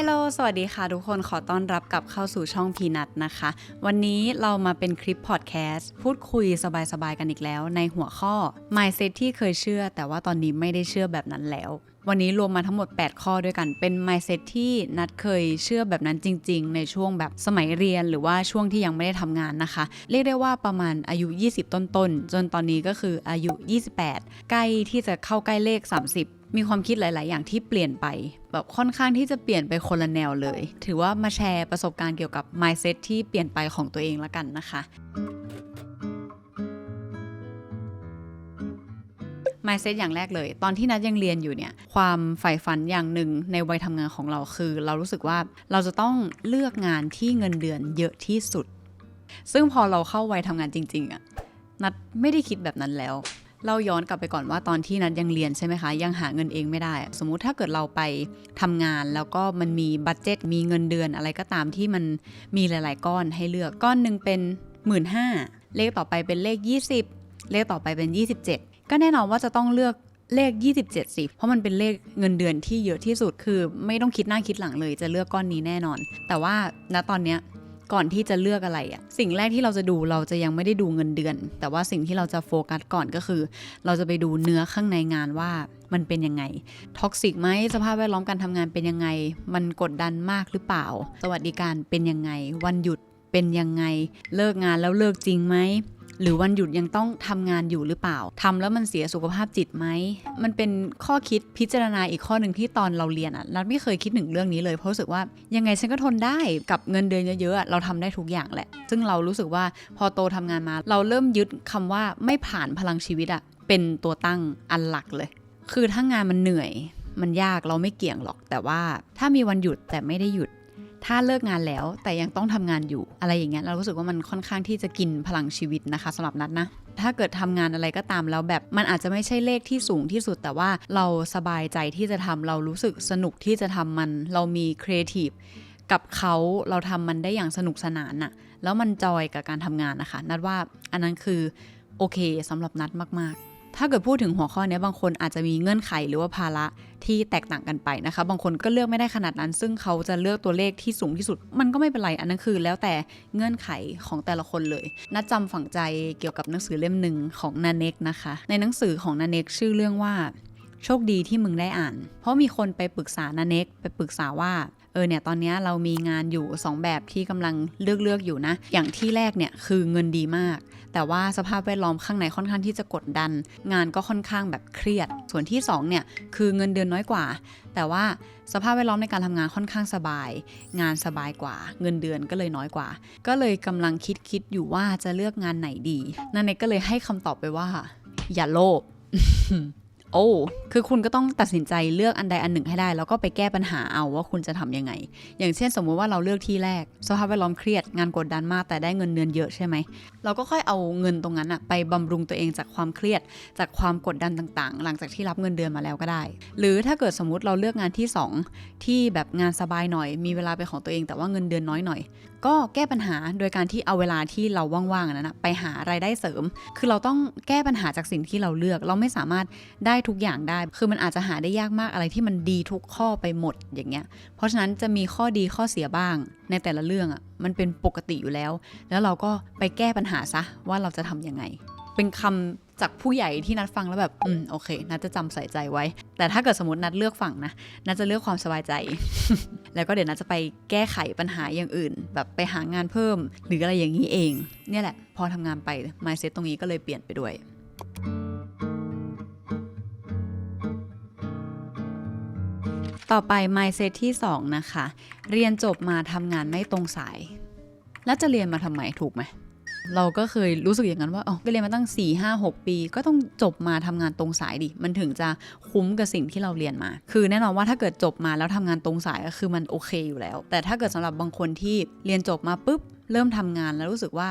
ฮลโลสวัสดีค่ะทุกคนขอต้อนรับกลับเข้าสู่ช่องพีนัทนะคะ วันนี้เรามาเป็นคลิปพอดแคสต์พูดคุยสบายๆกันอีกแล้ว ในหัวข้อ mindset ที่เคยเชื่อ แต่ว่าตอนนี้ไม่ได้เชื่อแบบนั้นแล้ว วันนี้รวมมาทั้งหมด 8 ข้อด้วยกันเป็น mindset ที่นัดเคยเชื่อแบบนั้นจริง ๆ ในช่วงแบบสมัยเรียนหรือว่าช่วงที่ยังไม่ได้ทำงานนะคะ เรียกได้ว่าประมาณอายุ 20 ต้นๆจนตอนนี้ก็คืออายุ 28 ใกล้ที่จะเข้าใกล้เลข 30 มีความคิดหลาย ๆ อย่างที่เปลี่ยนไปแบบค่อนข้างที่จะเปลี่ยนไปคนละแนวเลย ถือว่ามาแชร์ประสบการณ์เกี่ยวกับ mindset ที่เปลี่ยนไปของตัวเองละกันนะคะ mindset อย่างแรกเลย ตอนที่นัดยังเรียนอยู่เนี่ย ความใฝ่ฝันอย่างหนึ่งในวัยทำงานของเราคือ เรารู้สึกว่าเราจะต้องเลือกงานที่เงินเดือนเยอะที่สุด ซึ่งพอเราเข้าวัยทำงานจริง ๆอะนัดไม่ได้คิดแบบนั้นแล้ว เราย้อนกลับไปก่อนว่าตอนที่นัดยังเรียนใช่ไหมคะ ยังหาเงินเองไม่ได้ สมมุติถ้าเกิดเราไปทำงานแล้วก็มันมีบัตเจ็ตมีเงินเดือนอะไรก็ตามที่มันมีหลาย ๆ ก้อนให้เลือกก้อนหนึ่งเป็น 1 5ื่นเลขต่อไปเป็นเลข 20 เลขต่อไปเป็น 27 ก็แน่นอนว่าจะต้องเลือกเลข 27 สิ เพราะมันเป็นเลขเงินเดือนที่เยอะที่สุด คือไม่ต้องคิดหน้าคิดหลังเลย จะเลือกก้อนนี้แน่นอน แต่ว่าณตอนเนี้ย ก่อนที่จะเลือกอะไรอะสิ่งแรกที่เราจะดูเราจะยังไม่ได้ดูเงินเดือน แต่ว่าสิ่งที่เราจะโฟกัสก่อนก็คือ เราจะไปดูเนื้อข้างในงานว่ามันเป็นยังไงท็อกซิกไหมสภาพแวดล้อมการทำงานเป็นยังไง มันกดดันมากหรือเปล่า สวัสดิการเป็นยังไง วันหยุดเป็นยังไง เลิกงานแล้วเลิกจริงไหม หรือวันหยุดยังต้องทำงานอยู่หรือเปล่าทำแล้วมันเสียสุขภาพจิตไหม มันเป็นข้อคิดพิจารณาอีกข้อหนึ่งที่ตอนเราเรียนอะนัดไม่เคยคิดถึงเรื่องนี้เลยเพราะรู้สึกว่ายังไงฉันก็ทนได้กับเงินเดือนเยอะๆอะเราทำได้ทุกอย่างแหละ ซึ่งเรารู้สึกว่าพอโตทำงานมา เราเริ่มยึดคำว่าไม่ผ่านพลังชีวิตอะเป็นตัวตั้งอันหลักเลย คือถ้างานมันเหนื่อยมันยากเราไม่เกี่ยงหรอก แต่ว่าถ้ามีวันหยุดแต่ไม่ได้หยุด ถ้าเลิกงานแล้วแต่ยังต้องทำงานอยู่อะไรอย่างเงี้ยเรารู้สึกว่ามันค่อนข้างที่จะกินพลังชีวิตนะคะสำหรับนัดนะถ้าเกิดทำงานอะไรก็ตามแล้วแบบมันอาจจะไม่ใช่เลขที่สูงที่สุด แต่ว่าเราสบายใจที่จะทำเรารู้สึกสนุกที่จะทำมัน เรามีครีเอทีฟกับเขาเราทำมันได้อย่างสนุกสนานน่ะแล้วมันจอยกับการทำงานนะคะ นัดว่าอันนั้นคือโอเคสำหรับนัดมากๆ ถ้าเกิดพูดถึงหัวข้อนี้บางคนอาจจะมีเงื่อนไขหรือว่าภาระที่แตกต่างกันไปนะคะ บางคนก็เลือกไม่ได้ขนาดนั้น ซึ่งเขาจะเลือกตัวเลขที่สูงที่สุด มันก็ไม่เป็นไรอันนั้นคือ แล้วแต่เงื่อนไขของแต่ละคนเลยนัดจำฝังใจเกี่ยวกับหนังสือเล่มหนึ่งของนาเน็กนะคะ ในหนังสือของนาเน็กชื่อเรื่องว่า โชคดีที่มึงได้อ่าน เพราะมีคนไปปรึกษานาเน็กไปปรึกษาว่าเออเนี่ยตอนนี้เรามีงานอยู่ 2 แบบที่กำลังเลือกเลือกอยู่นะ อย่างที่แรกเนี่ยคือเงินดีมาก แต่ว่าสภาพแวดล้อมข้างในค่อนข้างที่จะกดดัน งานก็ค่อนข้างแบบเครียด ส่วนที่2เนี่ยคือเงินเดือนน้อยกว่า แต่ว่าสภาพแวดล้อมในการทำงานค่อนข้างสบาย งานสบายกว่า เงินเดือนก็เลยน้อยกว่า ก็เลยกำลังคิดคิดอยู่ว่าจะเลือกงานไหนดีนันเนกก็เลยให้คำตอบไปว่า อย่าโลภโอ้ คือคุณก็ต้องตัดสินใจเลือกอันใดอันหนึ่งให้ได้ แล้วก็ไปแก้ปัญหาเอาว่าคุณจะทำยังไง อย่างเช่นสมมุติว่าเราเลือกที่แรก สภาพแวดล้อมเครียดงานกดดันมากแต่ได้เงินเดือนเยอะใช่ไหม เราก็ค่อยเอาเงินตรงนั้นอะไปบำรุงตัวเองจากความเครียด จากความกดดันต่างๆ หลังจากที่รับเงินเดือนมาแล้วก็ได้ หรือถ้าเกิดสมมติเราเลือกงานที่ 2 ที่แบบงานสบายหน่อย มีเวลาเป็นของตัวเองแต่ว่าเงินเดือนน้อยหน่อย ก็แก้ปัญหาโดยการที่เอาเวลาที่เราว่างๆนั้นนะไปหารายได้เสริม คือเราต้องแก้ปัญหาจากสิ่งที่เราเลือก เราไม่สามารถได้ทุกอย่างได้ คือมันอาจจะหาได้ยากมากอะไรที่มันดีทุกข้อไปหมดอย่างเงี้ย เพราะฉะนั้นจะมีข้อดีข้อเสียบ้าง ในแต่ละเรื่องอะ่ะมันเป็นปกติอยู่แล้ว แล้วเราก็ไปแก้ปัญหาซะว่าเราจะทำยังไง เป็นคำจากผู้ใหญ่ที่นัดฟังแล้วแบบอืมโอเคนัดจะจำใส่ใจไว้ แต่ถ้าเกิดสมมตินัดเลือกฝั่งนะนัดจะเลือกความสบายใจ แล้วก็เดี๋ยวนัดจะไปแก้ไขปัญหาอย่างอื่น แบบไปหางานเพิ่ม หรืออะไรอย่างนี้เอง เนี่ยแหละ พอทำงานไป mindset ตรงนี้ก็เลยเปลี่ยนไปด้วย ต่อไป mindset ที่ 2 นะคะ เรียนจบมาทำงานไม่ตรงสาย แล้วจะเรียนมาทำไมถูกไหม เราก็เคยรู้สึกอย่างนั้นว่าอ๋อไปเรียนมาตั้ง 4 5 6 ปี ก็ต้องจบมาทำงานตรงสายดิ มันถึงจะคุ้มกับสิ่งที่เราเรียนมา คือแน่นอนว่าถ้าเกิดจบมาแล้วทำงานตรงสายก็คือมันโอเคอยู่แล้ว แต่ถ้าเกิดสำหรับบางคนที่เรียนจบมาปุ๊บเริ่มทำงานแล้วรู้สึกว่า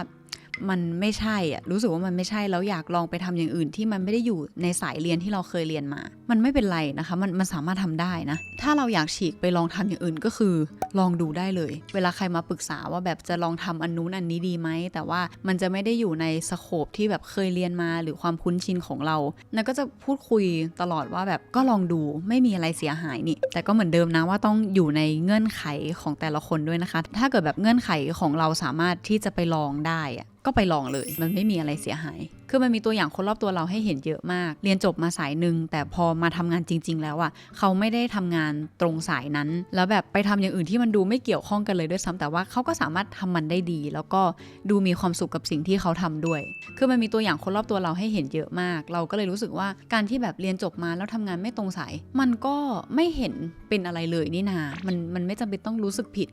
มันไม่ใช่อะรู้สึกว่ามันไม่ใช่แล้วอยากลองไปทำอย่างอื่น ที่มันไม่ได้อยู่ในสายเรียนที่เราเคยเรียนมา มันไม่เป็นไรนะคะ มันมันสามารถทำได้นะ ถ้าเราอยากฉีกไปลองทำอย่างอื่นก็คือ ลองดูได้เลย เวลาใครมาปรึกษาว่าแบบจะลองทำอันนู้นอันนี้ดีไหมแต่ว่ามันจะไม่ได้อยู่ในสโคปที่แบบเคยเรียนมาหรือความคุ้นชินของเรานั่นก็จะพูดคุยตลอดว่าแบบก็ลองดูไม่มีอะไรเสียหายนี่ แต่ก็เหมือนเดิมนะว่าต้องอยู่ในเงื่อนไขของแต่ละคนด้วยนะคะ ถ้าเกิดแบบเงื่อนไขของเราสามารถที่จะไปลองได้อะ ก็ไปลองเลย มันไม่มีอะไรเสียหาย คือมันมีตัวอย่างคนรอบตัวเราให้เห็นเยอะมาก เรียนจบมาสายหนึ่งแต่พอมาทำงานจริง ๆ แล้วอะเขาไม่ได้ทำงานตรงสายนั้น แล้วแบบไปทำอย่างอื่นที่มันดูไม่เกี่ยวข้องกันเลยด้วยซ้ำแต่ว่าเขาก็สามารถทำมันได้ดี แล้วก็ดูมีความสุขกับสิ่งที่เขาทำด้วย คือมันมีตัวอย่างคนรอบตัวเราให้เห็นเยอะมาก เราก็เลยรู้สึกว่าการที่แบบเรียนจบมาแล้วทำงานไม่ตรงสาย มันก็ไม่เห็นเป็นอะไรเลยนี่นา มันมันไม่จำเป็นต้องรู้สึกผิด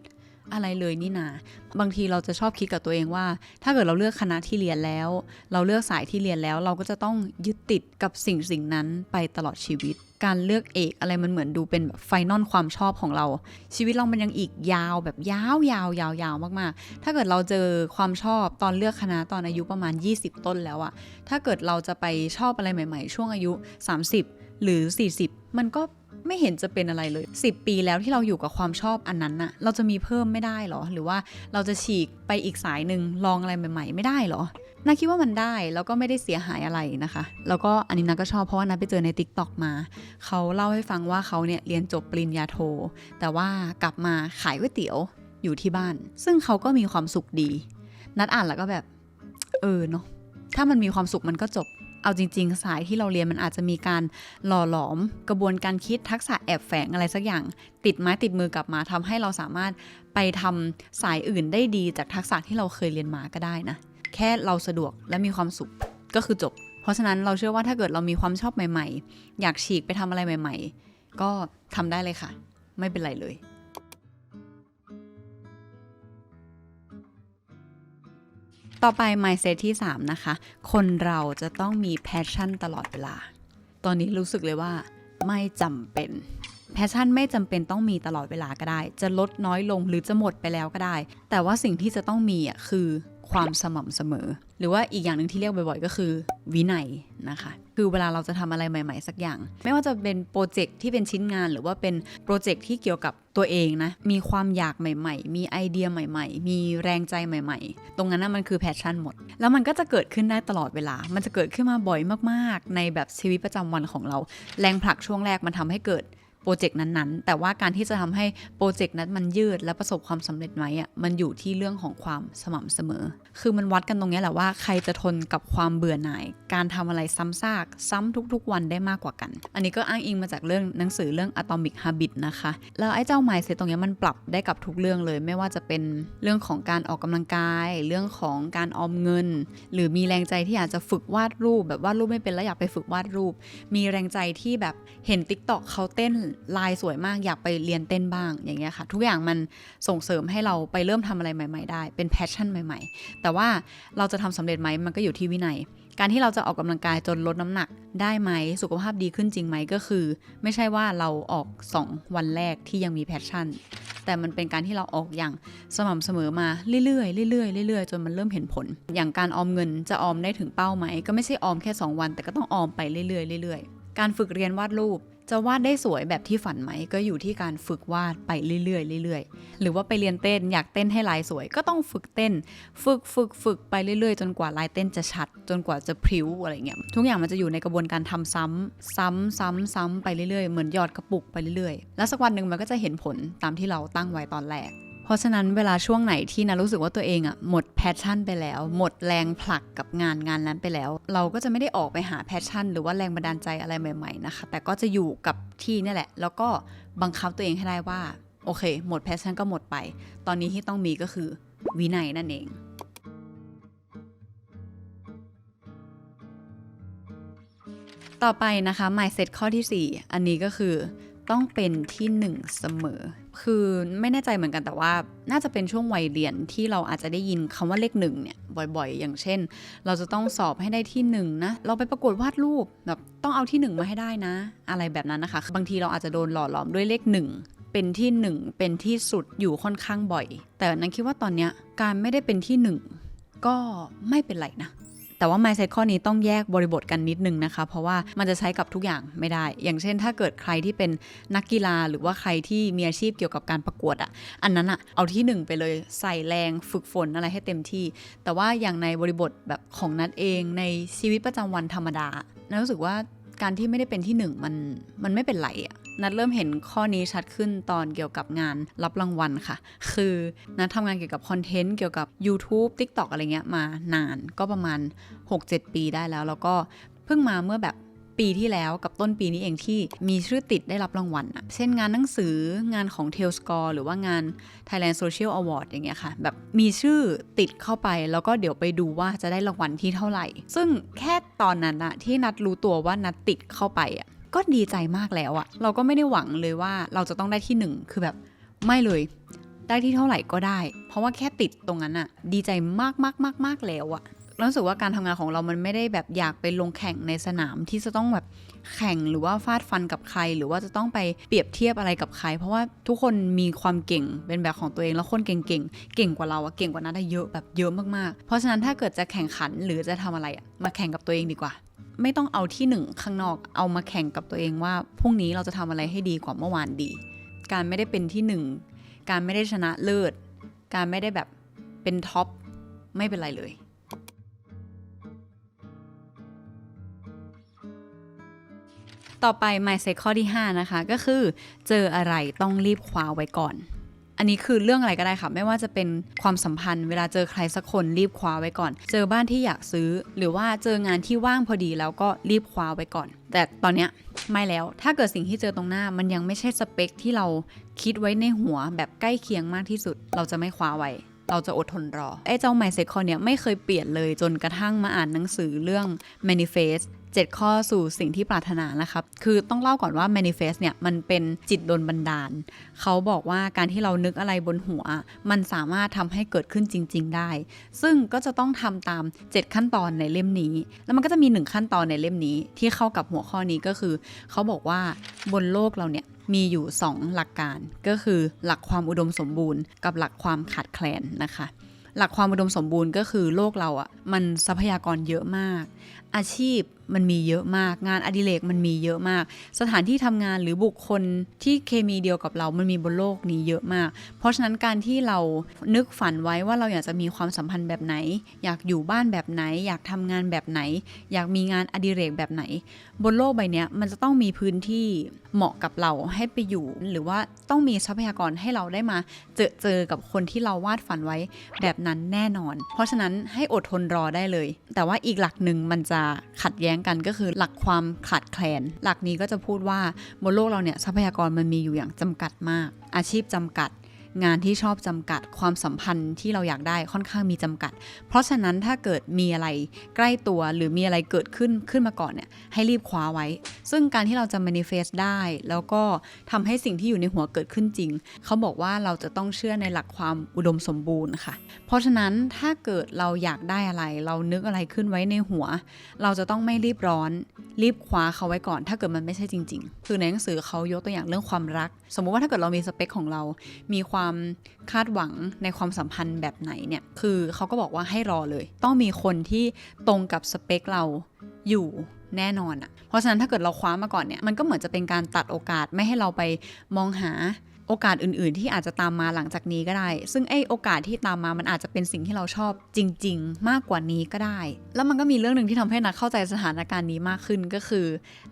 อะไรเลยนี่นาบางทีเราจะชอบคิดกับตัวเองว่า ถ้าเกิดเราเลือกคณะที่เรียนแล้ว เราเลือกสายที่เรียนแล้ว เราก็จะต้องยึดติดกับสิ่งสิ่งนั้นไปตลอดชีวิต การเลือกเอกอะไรมันเหมือนดูเป็นแบบไฟนอลความชอบของเรา ชีวิตเรามันยังอีกยาวแบบยาวยาวยาวยาวมากๆ ถ้าเกิดเราเจอความชอบตอนเลือกคณะตอนอายุประมาณ 20 ต้นแล้วอะถ้าเกิดเราจะไปชอบอะไรใหม่ ๆ ช่วงอายุ 30 หรือ 40 มันก็ ไม่เห็นจะเป็นอะไรเลย 10 ปีแล้วที่เราอยู่กับความชอบอันนั้นน่ะ เราจะมีเพิ่มไม่ได้หรอ หรือว่าเราจะฉีกไปอีกสายหนึ่งลองอะไรใหม่ ๆ ไม่ได้หรอนาคิดว่ามันได้แล้วก็ไม่ได้เสียหายอะไรนะคะ แล้วก็อันนี้นาก็ชอบเพราะว่านาไปเจอใน t ิ k t o k มา เขาเล่าให้ฟังว่าเขาเนี่ยเรียนจบปริญญาโท แต่ว่ากลับมาขายก๋วยเตี๋ยวอยู่ที่บ้าน ซึ่งเขาก็มีความสุขดี นัดอ่านแล้วก็แบบ เออเนาะถ้ามันมีความสุขมันก็จบ เอาจริง ๆ สายที่เราเรียนมันอาจจะมีการหล่อหลอมกระบวนการคิดทักษะแอบแฝงอะไรสักอย่าง ติดไม้ติดมือกลับมาทำให้เราสามารถไปทำสายอื่นได้ดีจากทักษะที่เราเคยเรียนมาก็ได้นะ แค่เราสะดวกและมีความสุขก็คือจบ เพราะฉะนั้นเราเชื่อว่าถ้าเกิดเรามีความชอบใหม่ ๆ อยากฉีกไปทำอะไรใหม่ ๆ ก็ทำได้เลยค่ะ ไม่เป็นไรเลย ต่อไป mindset ที่ 3 นะคะ คนเราจะต้องมี passion ตลอดเวลา ตอนนี้รู้สึกเลยว่าไม่จำเป็น passion ไม่จำเป็นต้องมีตลอดเวลาก็ได้ จะลดน้อยลงหรือจะหมดไปแล้วก็ได้ แต่ว่าสิ่งที่จะต้องมีอะคือ ความสม่ำเสมอ หรือว่าอีกอย่างหนึ่งที่เรียกบ่อยๆ ก็คือ วินัยนะคะ คือเวลาเราจะทำอะไรใหม่ ๆ สักอย่าง ไม่ว่าจะเป็นโปรเจกต์ที่เป็นชิ้นงาน หรือว่าเป็นโปรเจกต์ที่เกี่ยวกับตัวเองนะ มีความอยากใหม่ ๆ มีไอเดียใหม่ ๆ มีแรงใจใหม่ ๆ ตรงนั้นนะมันคือแพชชั่นหมด แล้วมันก็จะเกิดขึ้นได้ตลอดเวลา มันจะเกิดขึ้นมาบ่อยมากๆ ในแบบชีวิตประจำวันของเรา แรงผลักช่วงแรกมันทำให้เกิด โปรเจกต์นั้นๆ แต่ว่าการที่จะทำให้โปรเจกต์นั้นมันยืดและประสบความสำเร็จไหมอะมันอยู่ที่เรื่องของความสม่ำเสมอ คือมันวัดกันตรงนี้แหละว่าใครจะทนกับความเบื่อหน่าย การทำอะไรซ้ำซาก ซ้ำทุกๆ วันได้มากกว่ากัน อันนี้ก็อ้างอิงมาจากเรื่องหนังสือเรื่อง Atomic Habit นะคะ แล้วไอ้เจ้า mindset ตรงนี้มันปรับได้กับทุกเรื่องเลย ไม่ว่าจะเป็นเรื่องของการออกกำลังกาย เรื่องของการออมเงิน หรือมีแรงใจที่อยากจะฝึกวาดรูป แบบวาดรูปไม่เป็นแล้วอยากไปฝึกวาดรูป มีแรงใจที่แบบเห็น t ิ k t o k เขาเต้นลายสวยมากอยากไปเรียนเต้นบ้างอย่างเงี้ยค่ะ ทุกอย่างมันส่งเสริมให้เราไปเริ่มทำอะไรใหม่ ๆ ได้ เป็นแพชชั่นใหม่ ๆ แต่ว่าเราจะทำสำเร็จไหมมันก็อยู่ที่วินัย การที่เราจะออกกำลังกายจนลดน้ำหนักได้ไหมสุขภาพดีขึ้นจริงไหมก็คือ ไม่ใช่ว่าเราออก 2 วันแรกที่ยังมีแพชชั่น แต่มันเป็นการที่เราออกอย่างสม่ำเสมอมาเรื่อยๆเรื่อยๆเรื่อยๆจนมันเริ่มเห็นผล อย่างการออมเงินจะออมได้ถึงเป้าไหมก็ไม่ใช่ออมแค่ 2 วัน แต่ก็ต้องออมไปเรื่อยๆเรื่อยๆการฝึกเรียนวาดรูป จะวาดได้สวยแบบที่ฝันไหม ก็อยู่ที่การฝึกวาดไปเรื่อยๆเรื่อยๆ หรือว่าไปเรียนเต้นอยากเต้นให้ลายสวย ก็ต้องฝึกเต้น ฝึกฝึกฝึกไปเรื่อยๆ จนกว่าลายเต้นจะชัด จนกว่าจะพริ้วอะไรเงี้ยทุกอย่างมันจะอยู่ในกระบวนการทำซ้ำซ้ำซ้ำซ้ำไปเรื่อยๆ เหมือนหยอดกระปุกไปเรื่อยๆ แล้วสักวันหนึ่งมันก็จะเห็นผลตามที่เราตั้งไว้ตอนแรก เพราะฉะนั้นเวลาช่วงไหนที่นะรู้สึกว่าตัวเองอะหมดแพชชั่นไปแล้ว หมดแรงผลักกับงานงานนั้นไปแล้ว เราก็จะไม่ได้ออกไปหาแพชชั่น หรือว่าแรงบันดาลใจอะไรใหม่ๆนะคะแต่ก็จะอยู่กับที่นี่แหละ แล้วก็บังคับตัวเองให้ได้ว่าโอเค หมดแพชชั่นก็หมดไป ตอนนี้ที่ต้องมีก็คือวินัยนั่นเองต่อไปนะคะ mindset ข้อที่ 4 อันนี้ก็คือ ต้องเป็นที่หนึ่งเสมอ คือไม่แน่ใจเหมือนกันแต่ว่าน่าจะเป็นช่วงวัยเรียนที่เราอาจจะได้ยินคำว่าเลขหนึ่งเนี่ยบ่อยๆ อย่างเช่น เราจะต้องสอบให้ได้ที่หนึ่งนะเราไปประกวดวาดรูปแบบต้องเอาที่หนึ่งมาให้ได้นะ อะไรแบบนั้นนะคะ บางทีเราอาจจะโดนหล่อหลอมด้วยเลขหนึ่งเป็นที่หนึ่งเป็นที่สุดอยู่ค่อนข้างบ่อย แต่นั้นคิดว่าตอนเนี้ยการไม่ได้เป็นที่หนึ่งก็ไม่เป็นไรนะ แต่ว่า mindset ข้อนี้ต้องแยกบริบทกันนิดนึงนะคะ เพราะว่ามันจะใช้กับทุกอย่างไม่ได้ อย่างเช่น ถ้าเกิดใครที่เป็นนักกีฬาหรือว่าใครที่มีอาชีพเกี่ยวกับการประกวดอะ่ะ อันนั้นอะ่ะเอาที่หนึ่งไปเลยใส่แรงฝึกฝนอะไรให้เต็มที่ แต่ว่าอย่างในบริบทแบบของนัดเองในชีวิตประจำวันธรรมดานัดรู้สึกว่าการที่ไม่ได้เป็นที่หนึ่งมันมันไม่เป็นไรอะ นัดเริ่มเห็นข้อนี้ชัดขึ้นตอนเกี่ยวกับงานรับรางวัลค่ะ คือนัดทำงานเกี่ยวกับคอนเทนต์เกี่ยวกับ YouTube TikTok อะไรเงี้ยมานานก็ประมาณ 6-7 ปีได้แล้ว แล้วก็เพิ่งมาเมื่อแบบปีที่แล้วกับต้นปีนี้เองที่มีชื่อติดได้รับรางวัลอะเช่นงานหนังสืองานของ t a i l Score หรือว่างาน Thailand Social Award อย่างเงี้ยค่ะ แบบมีชื่อติดเข้าไป แล้วก็เดี๋ยวไปดูว่าจะได้รางวัลที่เท่าไหร่ ซึ่งแค่ตอนนั้นอะที่นัดรู้ตัวว่านัดติดเข้าไปอะ ก็ดีใจมากแล้วอะเราก็ไม่ได้หวังเลยว่าเราจะต้องได้ที่หนึ่งคือแบบไม่เลย ได้ที่เท่าไหร่ก็ได้ เพราะว่าแค่ติดตรงนั้นอะดีใจมากมากมากมากแล้วอะรู้สึกว่าการทำงานของเรามันไม่ได้แบบอยากไปลงแข่งในสนามที่จะต้องแบบแข่งหรือว่าฟาดฟันกับใคร หรือว่าจะต้องไปเปรียบเทียบอะไรกับใคร เพราะว่าทุกคนมีความเก่งเป็นแบบของตัวเองแล้วคนเก่งๆเก่งกว่าเราอะเก่งกว่านั้นได้เยอะแบบเยอะมากๆ เพราะฉะนั้นถ้าเกิดจะแข่งขันหรือจะทำอะไรอะมาแข่งกับตัวเองดีกว่า ไม่ต้องเอาที่หนึ่งข้างนอกเอามาแข่งกับตัวเองว่าพรุ่งนี้เราจะทำอะไรให้ดีกว่าเมื่อวานดี การไม่ได้เป็นที่หนึ่งการไม่ได้ชนะเลิศการไม่ได้แบบเป็นท็อปไม่เป็นไรเลย ต่อไป mindset ข้อที่ 5 นะคะ ก็คือเจออะไรต้องรีบคว้าไว้ก่อน อันนี้คือเรื่องอะไรก็ได้ค่ะ ไม่ว่าจะเป็นความสัมพันธ์ เวลาเจอใครสักคนรีบคว้าไว้ก่อน เจอบ้านที่อยากซื้อ หรือว่าเจองานที่ว่างพอดีแล้วก็รีบคว้าไว้ก่อน แต่ตอนเนี้ยไม่แล้ว ถ้าเกิดสิ่งที่เจอตรงหน้า มันยังไม่ใช่สเปคที่เราคิดไว้ในหัวแบบใกล้เคียงมากที่สุด เราจะไม่คว้าไว้เราจะอดทนรอ ไอ้เจ้า mindset ข้อเนี้ยไม่เคยเปลี่ยนเลยจนกระทั่งมาอ่านหนังสือเรื่อง manifest 7 ข้อสู่สิ่งที่ปรารถนานะครับ คือต้องเล่าก่อนว่า manifest เนี่ย มันเป็นจิตโดนบันดาล เขาบอกว่าการที่เรานึกอะไรบนหัว มันสามารถทำให้เกิดขึ้นจริง ๆ ได้ ซึ่งก็จะต้องทำตาม 7 ขั้นตอนในเล่มนี้ แล้วมันก็จะมี 1 ขั้นตอนในเล่มนี้ ที่เข้ากับหัวข้อนี้ก็คือ เขาบอกว่าบนโลกเราเนี่ยมีอยู่ 2 หลักการ ก็คือหลักความอุดมสมบูรณ์ กับหลักความขาดแคลนนะคะหลักความอุดมสมบูรณ์ก็คือโลกเราอะ่ะมันทรัพยากรเยอะมาก อาชีพมันมีเยอะมาก งานอดิเรกมันมีเยอะมาก สถานที่ทำงานหรือบุคคลที่เคมีเดียวกับเรา มันมีบนโลกนี้เยอะมาก เพราะฉะนั้นการที่เรานึกฝันไว้ว่าเราอยากจะมีความสัมพันธ์แบบไหน อยากอยู่บ้านแบบไหน อยากทำงานแบบไหน อยากมีงานอดิเรกแบบไหน บนโลกใบนี้มันจะต้องมีพื้นที่เหมาะกับเราให้ไปอยู่ หรือว่าต้องมีทรัพยากรให้เราได้มาเจอเจอกับคนที่เราวาดฝันไว้แบบนั้นแน่นอน เพราะฉะนั้นให้อดทนรอได้เลย แต่ว่าอีกหลักหนึ่งมันจะขัดแย้งกันก็คือหลักความขาดแคลน หลักนี้ก็จะพูดว่าบนโลกเราเนี่ยทรัพยากรมันมีอยู่อย่างจำกัดมาก อาชีพจำกัด งานที่ชอบจำกัดความสัมพันธ์ที่เราอยากได้ค่อนข้างมีจำกัด เพราะฉะนั้นถ้าเกิดมีอะไรใกล้ตัวหรือมีอะไรเกิดขึ้นขึ้นมาก่อนเนี่ยให้รีบคว้าไว้ ซึ่งการที่เราจะ manifest ได้ แล้วก็ทำให้สิ่งที่อยู่ในหัวเกิดขึ้นจริง เขาบอกว่าเราจะต้องเชื่อในหลักความอุดมสมบูรณ์ค่ะ เพราะฉะนั้นถ้าเกิดเราอยากได้อะไร เรานึกอะไรขึ้นไว้ในหัว เราจะต้องไม่รีบร้อน รีบคว้าเขาไว้ก่อน ถ้าเกิดมันไม่ใช่จริง ๆ คือในหนังสือเขายกตัวอย่างเรื่องความรัก สมมุติว่าถ้าเกิดเรามีสเปคของเรา มีความคาดหวังในความสัมพันธ์แบบไหนเนี่ย คือเขาก็บอกว่าให้รอเลย ต้องมีคนที่ตรงกับสเปคเราอยู่แน่นอนอะ่ะ เพราะฉะนั้นถ้าเกิดเราคว้ามาก่อนเนี่ย มันก็เหมือนจะเป็นการตัดโอกาสไม่ให้เราไปมองหา โอกาสอื่น ๆ ที่อาจจะตามมาหลังจากนี้ก็ได้ ซึ่งไอ้โอกาสที่ตามมามันอาจจะเป็นสิ่งที่เราชอบจริง ๆ มากกว่านี้ก็ได้ แล้วมันก็มีเรื่องหนึ่งที่ทำให้นัดเข้าใจสถานการณ์นี้มากขึ้นก็คือ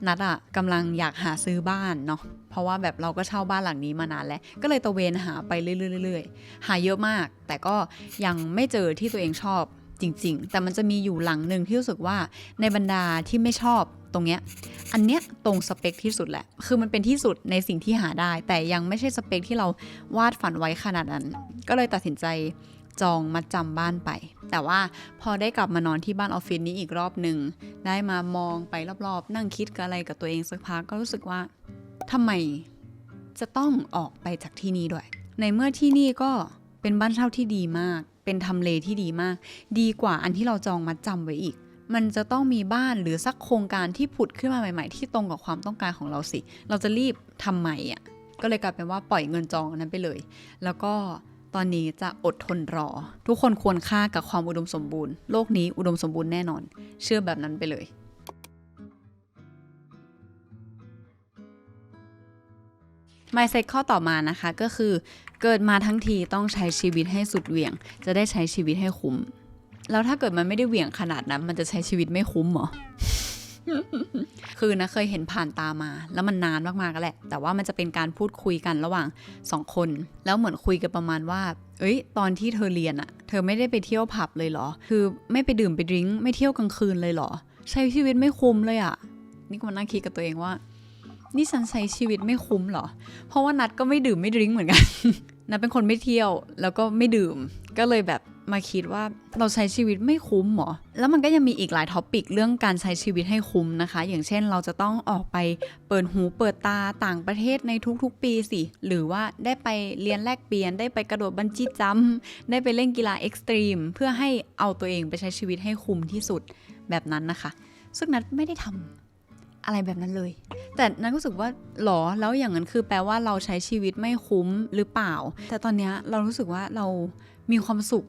นัดอะกำลังอยากหาซื้อบ้านเนาะเพราะว่าแบบเราก็เช่าบ้านหลังนี้มานานแล้ว ก็เลยตะเวนหาไปเรื่อยๆหาเยอะมาก แต่ก็ยังไม่เจอที่ตัวเองชอบจริง ๆ แต่มันจะมีอยู่หลังหนึ่งที่รู้สึกว่าในบรรดาที่ไม่ชอบตรงเนี้ย อันเนี้ยตรงสเปคที่สุดแหละ คือมันเป็นที่สุดในสิ่งที่หาได้ แต่ยังไม่ใช่สเปคที่เราวาดฝันไว้ขนาดนั้น ก็เลยตัดสินใจจองมาจำบ้านไป แต่ว่าพอได้กลับมานอนที่บ้านออฟฟิศนี้อีกรอบหนึ่ง ได้มามองไปรอบๆ นั่งคิดกับอะไรกับตัวเองสักพักก็รู้สึกว่าทำไมจะต้องออกไปจากที่นี่ด้วย ในเมื่อที่นี่ก็เป็นบ้านเช่าที่ดีมาก เป็นทำเลที่ดีมาก ดีกว่าอันที่เราจองมาจำไว้อีก มันจะต้องมีบ้านหรือสักโครงการที่ผุดขึ้นมาใหม่ ๆ ที่ตรงกับความต้องการของเราสิ เราจะรีบทำใหม่อะก็เลยกลายเป็นว่าปล่อยเงินจองอันนั้นไปเลย แล้วก็ตอนนี้จะอดทนรอ ทุกคนควรค่ากับความอุดมสมบูรณ์ โลกนี้อุดมสมบูรณ์แน่นอน เชื่อแบบนั้นไปเลย mindset ข้อต่อมานะคะก็คือ เกิดมาทั้งทีต้องใช้ชีวิตให้สุดเหวี่ยง จะได้ใช้ชีวิตให้คุ้ม แล้วถ้าเกิดมันไม่ได้เหวี่ยงขนาดนั้น มันจะใช้ชีวิตไม่คุ้มเหรอคือนะเคยเห็นผ่านตามา แล้วมันนานมากๆก็แหละ แต่ว่ามันจะเป็นการพูดคุยกันระหว่างสองคน แล้วเหมือนคุยกันประมาณว่า เอ้ย ตอนที่เธอเรียนอะเธอไม่ได้ไปเที่ยวผับเลยเหรอ คือไม่ไปดื่มไปดริ้งไม่เที่ยวกลางคืนเลยเหรอ ใช้ชีวิตไม่คุ้มเลยอะนี่ก็มานั่งคิดกับตัวเองว่า นี่ฉันใช้ชีวิตไม่คุ้มเหรอ เพราะว่านัดก็ไม่ดื่มไม่ดริ้งเหมือนกันนัดเป็นคนไม่เที่ยวแล้วก็ไม่ดื่มก็เลยแบบ มาคิดว่าเราใช้ชีวิตไม่คุ้มหรอ แล้วมันก็ยังมีอีกหลายท็อปิกเรื่องการใช้ชีวิตให้คุ้มนะคะ อย่างเช่นเราจะต้องออกไปเปิดหูเปิดตาต่างประเทศในทุกๆ ปีสิ หรือว่าได้ไปเรียนแลกเปลี่ยน ได้ไปกระโดดบันจี้จัมป์ได้ไปเล่นกีฬาเอ็กซ์ตรีมเพื่อให้เอาตัวเองไปใช้ชีวิตให้คุ้มที่สุดแบบนั้นนะคะ ซึ่งนัดไม่ได้ทำอะไรแบบนั้นเลย แต่นัทรู้สึกว่าหรอ แล้วอย่างนั้นคือแปลว่าเราใช้ชีวิตไม่คุ้มหรือเปล่า แต่ตอนนี้เรารู้สึกว่าเรามีความสุข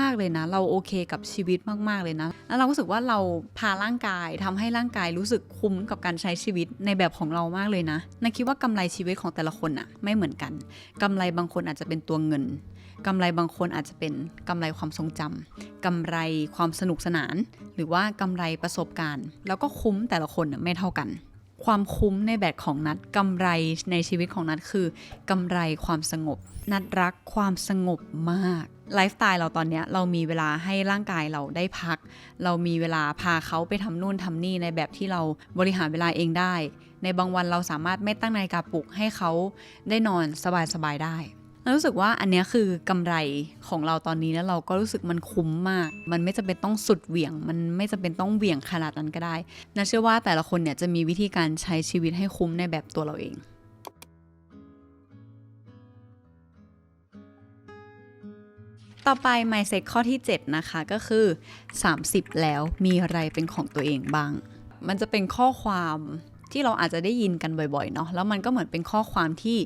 มาก ๆ เลยนะ เราโอเคกับชีวิตมาก ๆ เลยนะ แล้วเราก็รู้สึกว่าเราพาร่างกายทำให้ร่างกายรู้สึกคุ้มกับการใช้ชีวิตในแบบของเรามากเลยนะนัทคิดว่ากำไรชีวิตของแต่ละคนอะไม่เหมือนกันกำไรบางคนอาจจะเป็นตัวเงินกำไรบางคนอาจจะเป็นกำไรความทรงจำกำไรความสนุกสนาน หรือว่ากำไรประสบการณ์ แล้วก็คุ้มแต่ละคนไม่เท่ากันความคุ้มในแบบของนัดกำไรในชีวิตของนัดคือ กำไรความสงบ นัดรักความสงบมาก ไลฟ์สไตล์เราตอนเนี้ยเรามีเวลาให้ร่างกายเราได้พัก เรามีเวลาพาเขาไปทำนู่นทำนี่ในแบบที่เราบริหารเวลาเองได้ ในบางวันเราสามารถไม่ตั้งนาฬิกาปลุกให้เขาได้นอนสบายๆได้รู้สึกว่าอันนี้คือกำไรของเราตอนนี้แล้วเราก็รู้สึกมันคุ้มมาก มันไม่จำเป็นต้องสุดเหวี่ยง มันไม่จำเป็นต้องเหวี่ยงขนาดนั้นก็ได้นะเชื่อว่าแต่ละคนเนี่ยจะมีวิธีการใช้ชีวิตให้คุ้มในแบบตัวเราเอง ต่อไป mindset ข้อที่ 7 นะคะก็คือ 30 แล้วมีอะไรเป็นของตัวเองบ้าง มันจะเป็นข้อความที่เราอาจจะได้ยินกันบ่อยๆเนาะแล้วมันก็เหมือนเป็นข้อความที่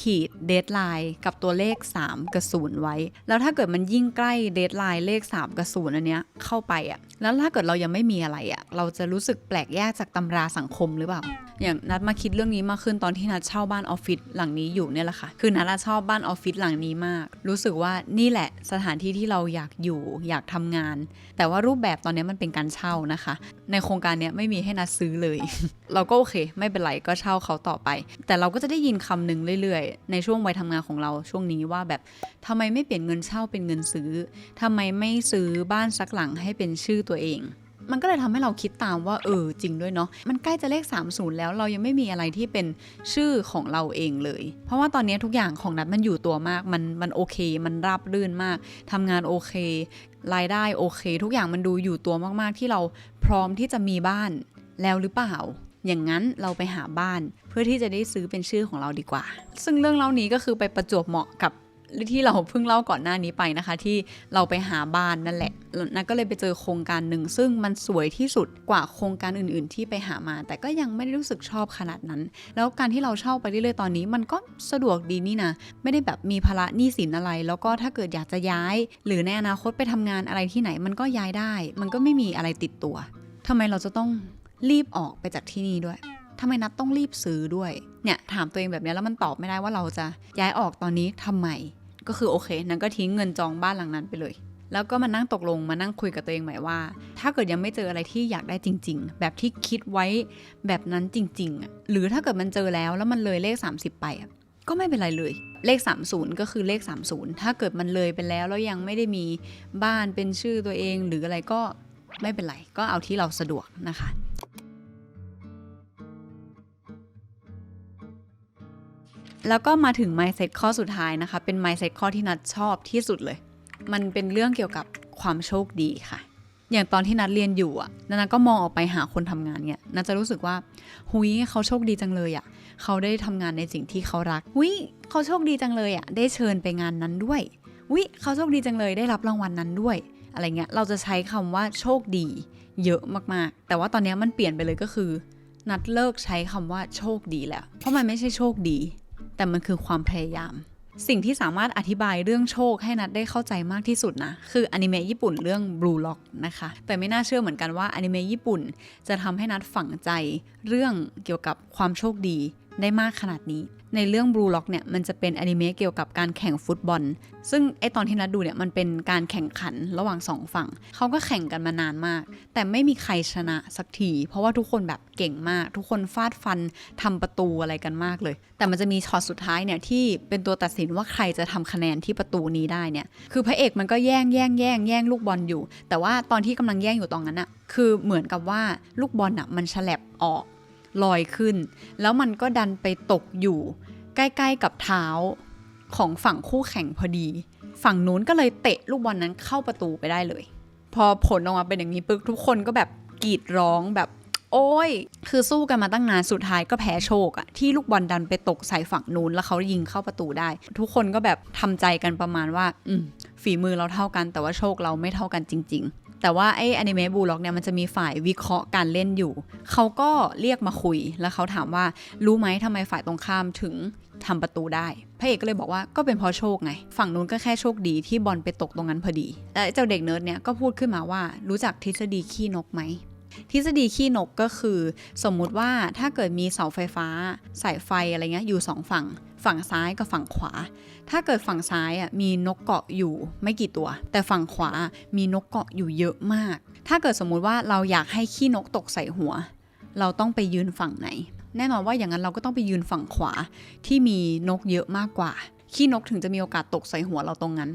ขีดเดทไลน์กับตัวเลข 3 กับ 0 ไว้ แล้วถ้าเกิดมันยิ่งใกล้เดทไลน์เลข 3 กับ 0 อันเนี้ยเข้าไปอะแล้วถ้าเกิดเรายังไม่มีอะไรอะเราจะรู้สึกแปลกแยกจากตำราสังคมหรือเปล่า อย่างนัดมาคิดเรื่องนี้มากขึ้นตอนที่นัดเช่าบ้านออฟฟิศหลังนี้อยู่เนี่ยแหละค่ะ คือนัดชอบบ้านออฟฟิศหลังนี้มาก รู้สึกว่านี่แหละสถานที่ที่เราอยากอยู่อยากทำงาน แต่ว่ารูปแบบตอนนี้มันเป็นการเช่านะคะ ในโครงการเนี้ยไม่มีให้นัดซื้อเลย เราก็โอเค ไม่เป็นไรก็เช่าเขาต่อไป แต่เราก็จะได้ยินคำหนึ่งเรื่อยๆ ในช่วงวัยทำงานของเราช่วงนี้ว่าแบบทำไมไม่เปลี่ยนเงินเช่าเป็นเงินซื้อทำไมไม่ซื้อบ้านสักหลังให้เป็นชื่อตัวเอง มันก็เลยทำให้เราคิดตามว่าเออจริงด้วยเนาะมันใกล้จะเลข 30 แล้วเรายังไม่มีอะไรที่เป็นชื่อของเราเองเลย เพราะว่าตอนนี้ทุกอย่างของนัดมันอยู่ตัวมากมันมันโอเค มันราบรื่นมากทำงานโอเค รายได้โอเค ทุกอย่างมันดูอยู่ตัวมากๆ ที่เราพร้อมที่จะมีบ้านแล้วหรือเปล่า อย่างนั้นเราไปหาบ้านเพื่อที่จะได้ซื้อเป็นชื่อของเราดีกว่า ซึ่งเรื่องเล่านี้ก็คือไปประจวบเหมาะกับที่เราเพิ่งเล่าก่อนหน้านี้ไปนะคะ ที่เราไปหาบ้านนั่นแหละนัก็เลยไปเจอโครงการหนึ่ง ซึ่งมันสวยที่สุดกว่าโครงการอื่น ๆ ที่ไปหามา แต่ก็ยังไม่ได้รู้สึกชอบขนาดนั้น แล้วการที่เราเช่าไปเรื่อยๆตอนนี้ มันก็สะดวกดีนี่นะไม่ได้แบบมีภาระหนี้สินอะไร แล้วก็ถ้าเกิดอยากจะย้าย หรือในอนาคตไปทำงานอะไรที่ไหน มันก็ย้ายได้ มันก็ไม่มีอะไรติดตัวทำไมเราจะต้อง รีบออกไปจากที่นี่ด้วยทำไมนัดต้องรีบซื้อด้วย เนี่ยถามตัวเองแบบนี้แล้วมันตอบไม่ได้ว่าเราจะย้ายออกตอนนี้ทำไม ก็คือโอเค นั้นก็ทิ้งเงินจองบ้านหลังนั้นไปเลย แล้วก็มานั่งตกลงมานั่งคุยกับตัวเองใหม่ว่า ถ้าเกิดยังไม่เจออะไรที่อยากได้จริง ๆ แบบที่คิดไว้แบบนั้นจริง ๆ หรือถ้าเกิดมันเจอแล้วแล้วมันเลยเลข 30 ไปก็ไม่เป็นไรเลย เลข 30 ก็คือเลข 30 ถ้าเกิดมันเลยไปแล้วแล้วยังไม่ได้มีบ้านเป็นชื่อตัวเองหรืออะไรก็ไม่เป็นไร ก็เอาที่เราสะดวกนะคะ แล้วก็มาถึง mindset ข้อสุดท้ายนะคะ เป็น mindset ข้อที่นัดชอบที่สุดเลย มันเป็นเรื่องเกี่ยวกับความโชคดีค่ะ อย่างตอนที่นัดเรียนอยู่อะนัดก็มองออกไปหาคนทำงานเนี่ยนัดจะรู้สึกว่าหุยเขาโชคดีจังเลยอะเขาได้ทำงานในสิ่งที่เขารักหุยเขาโชคดีจังเลยอะได้เชิญไปงานนั้นด้วยหุยเขาโชคดีจังเลยได้รับรางวัลนนั้นด้วย อะไรเงี้ยเราจะใช้คำว่าโชคดี เยอะมากๆ แต่ว่าตอนนี้มันเปลี่ยนไปเลยก็คือ นัดเลิกใช้คำว่าโชคดีแล้ว เพราะมันไม่ใช่โชคดี แต่มันคือความพยายาม สิ่งที่สามารถอธิบายเรื่องโชคให้นัดได้เข้าใจมากที่สุดนะ คืออนิเมะญี่ปุ่นเรื่อง Blue Lock นะคะ แต่ไม่น่าเชื่อเหมือนกันว่าอนิเมะญี่ปุ่น จะทำให้นัดฝังใจเรื่องเกี่ยวกับความโชคดี ได้มากขนาดนี้ ในเรื่อง Blue Lock เนี่ยมันจะเป็นอนิเมะเกี่ยวกับการแข่งฟุตบอล ซึ่งไอตอนที่นัดดูเนี่ยมันเป็นการแข่งขันระหว่างสองฝั่ง เขาก็แข่งกันมานานมาก แต่ไม่มีใครชนะสักที เพราะว่าทุกคนแบบเก่งมาก ทุกคนฟาดฟันทำประตูอะไรกันมากเลย แต่มันจะมีช็อตสุดท้ายเนี่ยที่เป็นตัวตัดสินว่าใครจะทำคะแนนที่ประตูนี้ได้เนี่ย คือพระเอกมันก็แย่งแย่งแย่งแย่งลูกบอลอยู่ แต่ว่าตอนที่กำลังแย่งอยู่ตรงนั้นอะคือเหมือนกับว่าลูกบอลอะมันฉลับออก ลอยขึ้น แล้วมันก็ดันไปตกอยู่ ใกล้ๆกับเท้าของฝั่งคู่แข่งพอดี ฝั่งนู้นก็เลยเตะลูกบอลนั้นเข้าประตูไปได้เลย พอผลออกมาเป็นอย่างนี้ปึ๊กทุกคนก็แบบกรีดร้องแบบ โอ้ย คือสู้กันมาตั้งนานสุดท้ายก็แพ้โชคอะที่ลูกบอลดันไปตกใส่ฝั่งนู้นแล้วเขายิงเข้าประตูได้ ทุกคนก็แบบทำใจกันประมาณว่า อืฝีมือเราเท่ากันแต่ว่าโชคเราไม่เท่ากันจริงๆ แต่ว่าไอ้อนิเมะบูล็อกเนี่ยมันจะมีฝ่ายวิเคราะห์การเล่นอยู่ เขาก็เรียกมาคุยแล้วเขาถามว่ารู้ไหมทำไมฝ่ายตรงข้ามถึงทำประตูได้ พระเอกก็เลยบอกว่าก็เป็นเพราะโชคไง ฝั่งนู้นก็แค่โชคดีที่บอลไปตกตรงนั้นพอดีแต่เจ้าเด็กเนิร์ดเนี่ยก็พูดขึ้นมาว่ารู้จักทฤษฎีขี้นกไหม ทฤษฎีขี้นกก็คือ สมมุติว่าถ้าเกิดมีเสาไฟฟ้า สายไฟอะไรเงี้ยอยู่สองฝั่ง ฝั่งซ้ายกับฝั่งขวา ถ้าเกิดฝั่งซ้ายอะมีนกเกาะอยู่ไม่กี่ตัว แต่ฝั่งขวามีนกเกาะอยู่เยอะมาก ถ้าเกิดสมมุติว่าเราอยากให้ขี้นกตกใส่หัว เราต้องไปยืนฝั่งไหน แน่นอนว่าอย่างนั้นเราก็ต้องไปยืนฝั่งขวาที่มีนกเยอะมากกว่าขี้นกถึงจะมีโอกาสตกใส่หัวเราตรงนั้น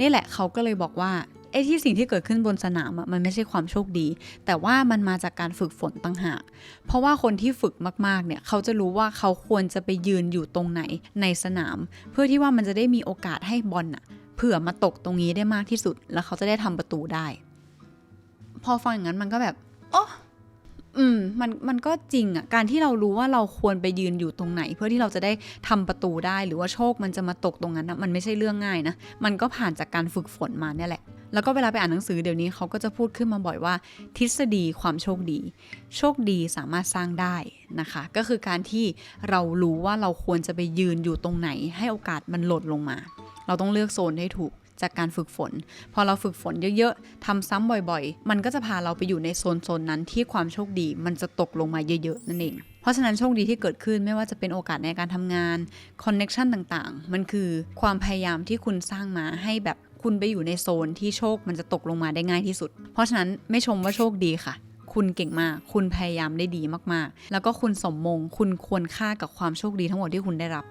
นี่แหละเขาก็เลยบอกว่า ไอ้ที่สิ่งที่เกิดขึ้นบนสนามอะมันไม่ใช่ความโชคดี แต่ว่ามันมาจากการฝึกฝนต่างหาก เพราะว่าคนที่ฝึกมากๆเนี่ยเขาจะรู้ว่าเขาควรจะไปยืนอยู่ตรงไหนในสนาม เพื่อที่ว่ามันจะได้มีโอกาสให้บอลอะเผื่อมาตกตรงนี้ได้มากที่สุด แล้วเขาจะได้ทำประตูได้ พอฟังอย่างนั้นมันก็แบบโอ้อืมมันมันก็จริงอะการที่เรารู้ว่าเราควรไปยืนอยู่ตรงไหน เพื่อที่เราจะได้ทำประตูได้หรือว่าโชคมันจะมาตกตรงนั้นนะมันไม่ใช่เรื่องง่ายนะ มันก็ผ่านจากการฝึกฝนมาเนี่ยแหละ แล้วก็เวลาไปอ่านหนังสือเดี๋ยวนี้เขาก็จะพูดขึ้นมาบ่อยว่า ทฤษฎีความโชคดี โชคดีสามารถสร้างได้นะคะ ก็คือการที่เรารู้ว่าเราควรจะไปยืนอยู่ตรงไหน ให้โอกาสมันหล่นลงมา เราต้องเลือกโซนให้ถูกจากการฝึกฝน พอเราฝึกฝนเยอะๆทำซ้ำบ่อยๆ มันก็จะพาเราไปอยู่ในโซนโซนนั้นที่ความโชคดีมันจะตกลงมาเยอะๆ นั่นเอง เพราะฉะนั้นโชคดีที่เกิดขึ้นไม่ว่าจะเป็นโอกาสในการทำงานคอนเน็ชันต่างๆ มันคือความพยายามที่คุณสร้างมาให้แบบ คุณไปอยู่ในโซนที่โชคมันจะตกลงมาได้ง่ายที่สุด เพราะฉะนั้นไม่ชมว่าโชคดีค่ะ คุณเก่งมาก คุณพยายามได้ดีมากๆ แล้วก็คุณสมมง คุณควรค่ากับความโชคดีทั้งหมดที่คุณได้รับ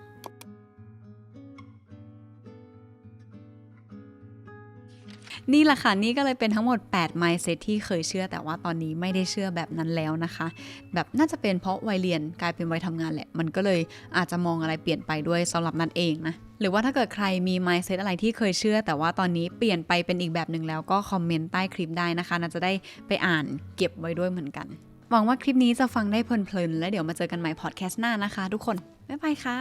นี่แหละค่ะนี่ก็เลยเป็นทั้งหมด 8 mindset ที่เคยเชื่อ แต่ว่าตอนนี้ไม่ได้เชื่อแบบนั้นแล้วนะคะ แบบน่าจะเป็นเพราะวัยเรียนกลายเป็นวัยทำงานแหละ มันก็เลยอาจจะมองอะไรเปลี่ยนไปด้วยสำหรับนันเองนะหรือว่าถ้าเกิดใครมี mindset อะไรที่เคยเชื่อ แต่ว่าตอนนี้เปลี่ยนไปเป็นอีกแบบหนึ่งแล้วก็คอมเมนต์ใต้คลิปได้นะคะน่าจะได้ไปอ่านเก็บไว้ด้วยเหมือนกัน หวังว่าคลิปนี้จะฟังได้เพลินๆและเดี๋ยวมาเจอกันใหม่พอดแคสต์หน้านะคะ ทุกคนบ๊ายบายค่ะ